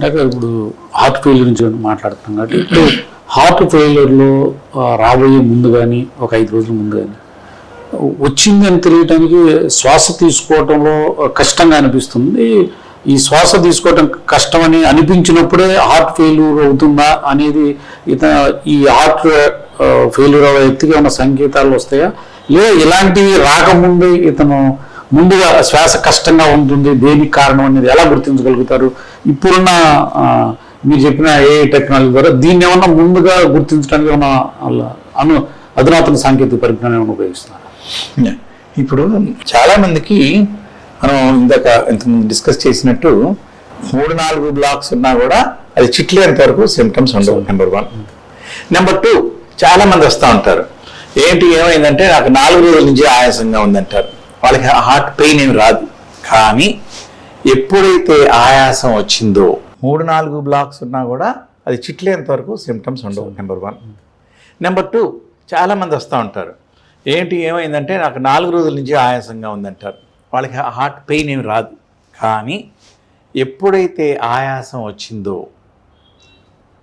Doctor ఇప్పుడు heart failure నుంచి మాట్లాడుతున్నాం కాబట్టి ఇప్పుడు హార్ట్ ఫెయిల్యూర్లో రాబోయే ముందు కానీ ఒక ఐదు రోజుల ముందు కానీ వచ్చిందని తెలియటానికి శ్వాస తీసుకోవటంలో కష్టంగా అనిపిస్తుంది. ఈ శ్వాస తీసుకోవటం కష్టమని అనిపించినప్పుడే హార్ట్ ఫెయిల్యూర్ అవుతుందా అనేది ఇత ఈ హార్ట్ ఫెయిల్యూర్ అయ్యే వ్యక్తికి ఏమైనా సంకేతాలు వస్తాయా? లేదా ఇలాంటివి రాకముందే ఇతను ముందుగా శ్వాస కష్టంగా ఉంటుంది. దేనికి కారణం అనేది ఎలా గుర్తించగలుగుతారు? ఇప్పుడున్న మీరు చెప్పిన ఏ టెక్నాలజీ ద్వారా దీన్ని ఏమన్నా ముందుగా గుర్తించడానికి ఏమన్నా అను అధునాతన సాంకేతిక పరిజ్ఞానం ఏమైనా ఉపయోగిస్తున్నారు? ఇప్పుడు చాలామందికి మనం ఇందాక ఇంతకుముందు డిస్కస్ చేసినట్టు మూడు నాలుగు బ్లాక్స్ ఉన్నా కూడా అది చిట్లేంత వరకు సిమ్టమ్స్ ఉండవు నెంబర్ వన్ నెంబర్ టూ చాలామంది వస్తూ ఉంటారు. ఏంటి ఏమైందంటే నాకు నాలుగు రోజుల నుంచి ఆయాసంగా ఉందంటారు. వాళ్ళకి హార్ట్ పెయిన్ ఏమి రాదు. కానీ ఎప్పుడైతే ఆయాసం వచ్చిందో మూడు నాలుగు బ్లాక్స్ ఉన్నా కూడా అది చిట్లేంత వరకు సిమ్టమ్స్ ఉండవు నెంబర్ వన్ నెంబర్ టూ చాలామంది వస్తూ ఉంటారు. ఏంటి ఏమైందంటే నాకు నాలుగు రోజుల నుంచి ఆయాసంగా ఉందంటారు. వాళ్ళకి హార్ట్ పెయిన్ ఏమి రాదు. కానీ ఎప్పుడైతే ఆయాసం వచ్చిందో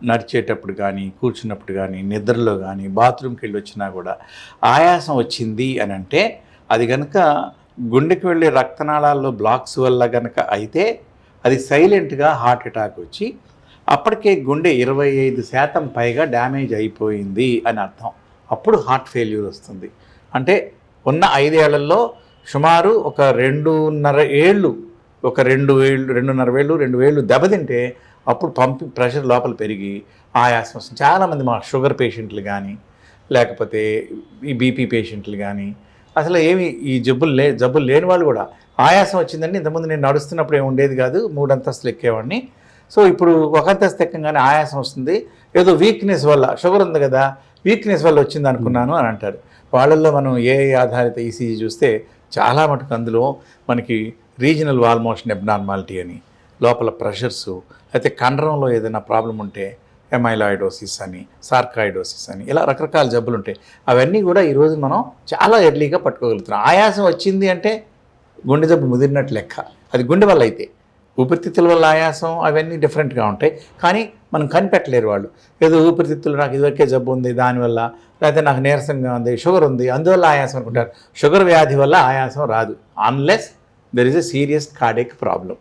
నడిచేటప్పుడు కానీ కూర్చున్నప్పుడు కానీ నిద్రలో కానీ బాత్రూమ్కి వెళ్ళి వచ్చినా కూడా ఆయాసం వచ్చింది అని అంటే అది కనుక గుండెకి వెళ్ళే రక్తనాళాల్లో బ్లాక్స్ వల్ల కనుక అయితే అది సైలెంట్గా హార్ట్ అటాక్ వచ్చి అప్పటికే గుండె ఇరవై ఐదు శాతం పైగా డ్యామేజ్ అయిపోయింది అని అర్థం. అప్పుడు హార్ట్ ఫెయిల్యూర్ వస్తుంది. అంటే ఉన్న ఐదేళ్ళలో సుమారు ఒక రెండున్నర ఏళ్ళు ఒక రెండు వేళ్ళు రెండున్నర వేళ్ళు రెండు వేళ్ళు దెబ్బతింటే అప్పుడు పంపి ప్రెషర్ లోపల పెరిగి ఆయాసం వస్తుంది చాలామంది మా షుగర్ పేషెంట్లు కానీ లేకపోతే ఈ బీపీ పేషెంట్లు కానీ అసలు ఏమి ఈ జబ్బులు లే జబ్బులు లేని వాళ్ళు కూడా ఆయాసం వచ్చిందండి. ఇంతకుముందు నేను నడుస్తున్నప్పుడు ఏమి ఉండేది కాదు. మూడు అంతస్తులు ఎక్కేవాడిని. సో ఇప్పుడు ఒక అంతస్తు ఎక్కగానే ఆయాసం వస్తుంది. ఏదో వీక్నెస్ వల్ల షుగర్ ఉంది కదా వీక్నెస్ వల్ల వచ్చింది అనుకున్నాను అని అంటారు. వాళ్ళల్లో మనం ఏ ఆధారిత ఈసీజీ చూస్తే చాలా మటుకు అందులో మనకి రీజనల్ వాల్ మోషన్ ఎబ్నార్మాలిటీ అని లోపల ప్రెషర్సు అయితే కండరంలో ఏదైనా ప్రాబ్లం ఉంటే ఎమైలాయిడోసిస్ అని సార్కాయిడోసిస్ అని ఇలా రకరకాల జబ్బులు ఉంటాయి. అవన్నీ కూడా ఈరోజు మనం చాలా ఎర్లీగా పట్టుకోగలుగుతున్నాం. ఆయాసం వచ్చింది అంటే గుండె జబ్బు ముదిరినట్టు లెక్క. అది గుండె వల్ల అయితే. ఊపిరితిత్తుల వల్ల ఆయాసం అవన్నీ డిఫరెంట్గా ఉంటాయి. కానీ మనం కనిపెట్టలేరు వాళ్ళు. ఏదో ఊపిరితిత్తులు నాకు ఇదివరకే జబ్బు ఉంది దానివల్ల లేకపోతే నాకు నీరసంగా ఉంది షుగర్ ఉంది అందువల్ల ఆయాసం అనుకుంటారు. షుగర్ వ్యాధి వల్ల ఆయాసం రాదు. Unless there is a serious cardiac problem